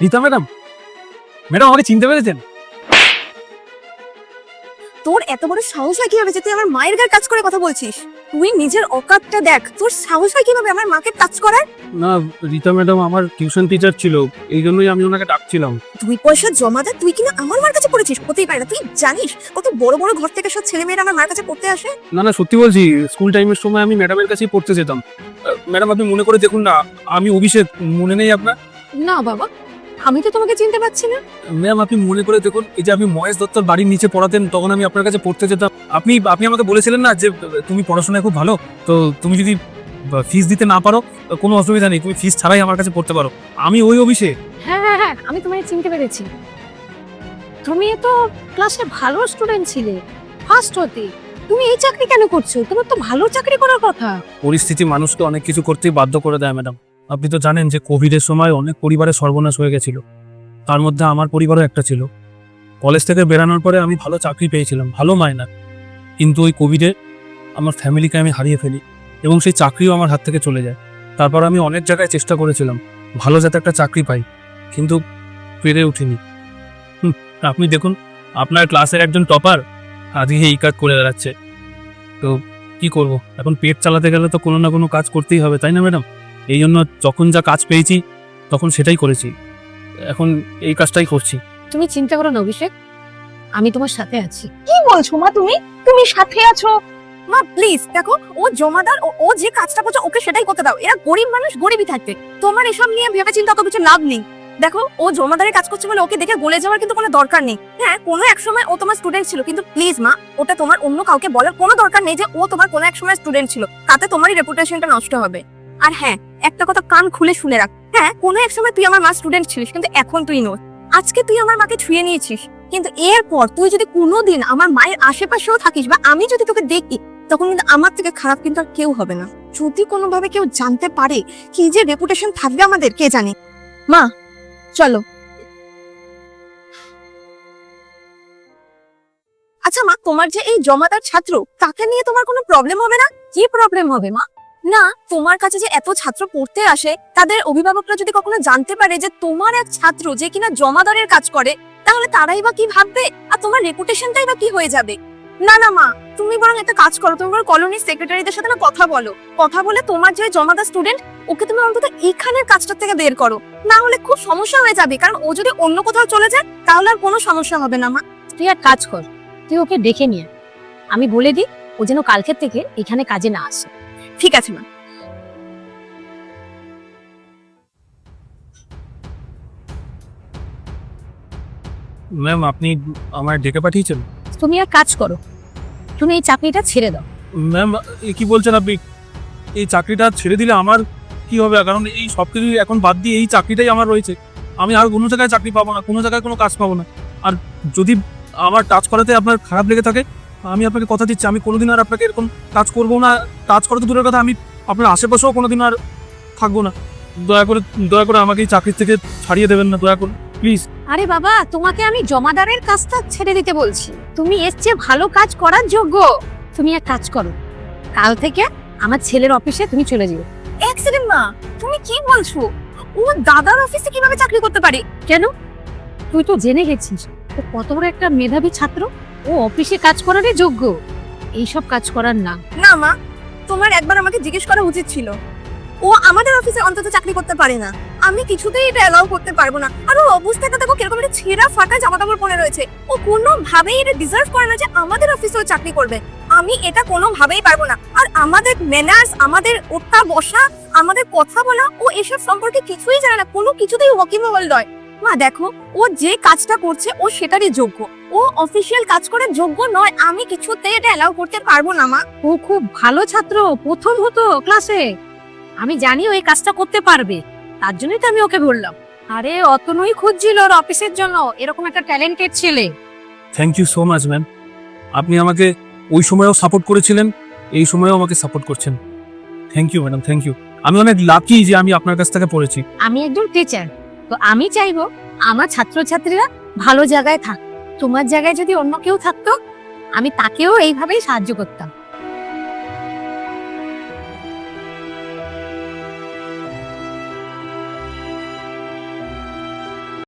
Rita madam? Madam আমাকে চিনতে পেরেছেন? তোর এত বড় সাহস হয় কীভাবে যে তুই আমার মায়ের গায়ে কাজ করে কথা বলছিস? তুই নিজের অকাতটা দেখ। তোর সাহস হয় কীভাবে আমার মাকে টাচ করার? না রীতা ম্যাডাম আমার টিউশন টিচার ছিল। এই জন্যই আমি ওনাকে ডাকছিলাম। তুই পয়সা জমা দে তুই কিনা আমার মার কাছে পড়েছিস? হতেই পারে না। তুই জানিস কত বড় বড় ঘর থেকে সব ছেলে মেয়েরা আমার মার কাছে পড়তে আসে? না না সত্যি বলছি স্কুল টাইমের সময় আমি ম্যাডামের কাছেই পড়তে যেতাম। ম্যাডাম আপনি মনে করে দেখুন না আমি অভিষেক মনে নেই আপনার? না বাবা। আমি তো তোমাকে চিনতে পারছি না। ম্যাম আপনি মনে করে দেখুন এই যে আপনি মহেশ দত্তর বাড়ির নিচে পড়াতেন তখন আমি আপনার কাছে পড়তে যেতাম। আপনি আপনি আমাকে বলেছিলেন না যে তুমি পড়াশোনায় খুব ভালো তো তুমি যদি ফিস দিতে না পারো কোনো অসুবিধা নেই তুমি ফিস ছাড়াই আমার কাছে পড়তে পারো। আমি ওই অভিষেক। হ্যাঁ হ্যাঁ হ্যাঁ আমি তোমায় চিনতে পেরেছি। তুমি তো ক্লাসে ভালো স্টুডেন্ট ছিলে ফার্স্ট হতে। তুমি এই চাকরি কেন করছ? তোমার তো ভালো চাকরি করার কথা। পরিস্থিতি মানুষকে অনেক কিছু করতেই বাধ্য করে দেয় ম্যাডাম আপনি তো জানেন যে কোভিডের সময় অনেক পরিবারের সর্বনাশ হয়ে গেছিল। তার মধ্যে আমার পরিবারও একটা ছিল। কলেজ থেকে বেরানোর পরে আমি ভালো চাকরি পেয়েছিলাম, ভালো মায়না কিন্তু ওই কোভিডে আমার ফ্যামিলিকে আমি হারিয়ে ফেলি এবং সেই চাকরিও আমার হাত থেকে চলে যায়। তারপর আমি অনেক জায়গায় চেষ্টা করেছিলাম, ভালো যাতে একটা চাকরি পাই, কিন্তু পেরে উঠিনি। আপনি দেখুন, আপনার ক্লাসের একজন টপার আজকে এই কাজ করে বেড়াচ্ছে। তো কি করব? এখন পেট চালাতে গেলে তো কোনো না কোনো কাজ করতেই হবে, তাই না ম্যাডাম? এই জন্য যখন যা কাজ পেয়েছি তখন সেটাই করেছি। এখন এই কাজটাই করছি। তুমি চিন্তা করো না অভিষেক আমি তোমার সাথে আছি। কি বলছো মা তুমি? তুমি সাথে আছো? মা প্লিজ দেখো ও জমাদার ও- যে কাজটা করছে ওকে সেটাই করতে দাও। এরা গরিব মানুষ গরিবই থাকবে। তোমার এসব নিয়ে ভেবে চিন্তা অত কিছু লাভ নেই। দেখো ও জমাদারের কাজ করছে বলে ওকে দেখে গলে যাওয়ার কিন্তু কোনো দরকার নেই। হ্যাঁ কোনো এক সময় ও তোমার স্টুডেন্ট ছিল কিন্তু প্লিজ মা ওটা তোমার অন্য কাউকে বলার কোনো দরকার নেই যে ও তোমার কোনো এক সময় স্টুডেন্ট ছিল। তাতে তোমারই রেপুটেশনটা নষ্ট হবে। আর হ্যাঁ একটা কথা কান খুলে শুনে রাখ। হ্যাঁ কোনো এক সময় তুই আমার মা স্টুডেন্ট ছিলিস, কিন্তু এখন তুই নোস আজকে তুই আমার মাকে ছুঁয়ে নিয়েছিস, কিন্তু এরপর তুই যদি কোনোদিন আমার মায়ের আশেপাশেও থাকিস বা আমি যদি তোকে দেখি, তখন কিন্তু আমার থেকে খারাপ কিন্তু আর কেউ হবে না। যদি কোনোভাবে কেউ জানতে পারে কি যে রেপুটেশন থাকবে আমাদের, কে জানে? মা, চলো। আচ্ছা মা, তোমার যে এই জমাদার ছাত্র, তাকে নিয়ে তোমার কোনো প্রবলেম হবে না? কি প্রবলেম হবে মা? না, তোমার কাছে যে এত ছাত্র পড়তে আসে, তাদের অভিভাবকরা যদি কখনো জানতে পারে যে তোমার এক ছাত্র যে কিনা জমাদারের কাজ করে, তাহলে তারাই বা কি ভাববে? আর তোমার রেপুটেশনটাই বা কি হয়ে যাবে? না না, মা, তুমি বরং একটা কাজ করো তোমার কলোনির সেক্রেটারিদের সাথে না কথা বলো। কথা বলে তোমার যে জমাদার স্টুডেন্ট ওকে তুমি অন্তত এইখানের কাজটা থেকে বের করো। না হলে খুব সমস্যা হয়ে যাবে, কারণ ও যদি অন্য কোথাও চলে যায়, তাহলে আর কোনো সমস্যা হবে না, মা। তুই এক কাজ কর, তুই ওকে ডেকে নিয়ে আমি বলে দিই, ও যেন কালকের থেকে এখানে কাজে না আসে। ঠিক আছে মা। ম্যাম আপনি আমায় ডেকে পাঠিয়েছেন? তুমি এক কাজ করো। তুমি এই চাকরিটা ছেড়ে দাও। ম্যাম এ কি বলছেন আপনি? এই চাকরিটা ছেড়ে দিলে আমার কি হবে? কারণ এই সব কিছু এখন বাদ দিয়ে এই চাকরিটাই আমার রয়েছে। আমি আর কোনো জায়গায় চাকরি পাবো না কোনো জায়গায় কোনো কাজ পাবো না। আর যদি আমার টাচ করাতে আপনার খারাপ লেগে থাকে আমি আপনাকে কথা দিচ্ছি আমি কোনোদিন আর আপনাকে এরকম কাজ করব না। কাজ করা তো দূরের কথা আমি আপনার আশেপাশেও কোনোদিন আর থাকব না। দয়া করে দয়া করে আমাকে এই চাকরির থেকে ছাড়িয়ে দেবেন না দয়া করে প্লিজ। আরে বাবা তোমাকে আমি জমাদারের কাজটা ছেড়ে দিতে বলছি। তুমি এর চেয়ে ভালো কাজ করার যোগ্য। তুমি এক কাজ করো কাল থেকে আমার ছেলের অফিসে তুমি চলে যেও। এক সেকেন্ড মা তুমি কি বলছো? ও দাদার অফিসে কীভাবে চাকরি করতে পারে? কেন? তুই তো জেনে গেছিস ও কত বড় একটা মেধাবী ছাত্র। ও অফিসে কাজ করারই যোগ্য। এইসব কাজ করার না। না, মা, তোমার একবার আমাকে জিজ্ঞেস করা উচিত ছিল। ও আমাদের অফিসে অন্তত চাকরি করতে পারে না। আমি কিছুতেই এটা অ্যালাউ করতে পারব না। আর ওর অবস্থাটা দেখো কীরকম একটা ছেঁড়া ফাটা জামা কাপড় পরে রয়েছে। ও কোনোভাবেই এটা ডিজার্ভ করে না যে আমাদের অফিসেও চাকরি করবে। আমি এটা কোনোভাবেই পারব না। আর আমাদের ম্যানার্স আমাদের ওঠা বসা, আমাদের কথা বলা, ও এসব সম্পর্কে কিছুই জানে না। কোনো কিছুতেই ওয়াকিবল নয়। মা দেখো ও যে কাজটা করছে ও সেটারই যোগ্য। ও অফিসিয়াল কাজ করে যোগ্য নয় আমি কিছুতেই এটা অ্যালাউ করতে পারব না মা। ও খুব ভালো ছাত্র প্রথম হতো ক্লাসে আমি জানি ও এই কাজটা করতে পারবে। তার জন্যই তো আমি ওকে বললাম। আরে অতনুই খুঁজছিল ওর অফিসের জন্য এরকম একটা ট্যালেন্টেড ছেলে। Thank you so much ma'am আপনি আমাকে ওই সময়ও সাপোর্ট করেছিলেন এই সময়েও আমাকে সাপোর্ট করছেন। Thank you madam thank you আমি অনেক লাকি যে আমি আপনার কাছ থেকে পড়েছি। আমি একজন টিচার তো আমি চাইব আমার ছাত্রছাত্রীরা ভালো জায়গায় থাক। তোমার জায়গায় যদি অন্য কেউ থাকতো, আমি তাকেও এইভাবেই সাহায্য করতাম।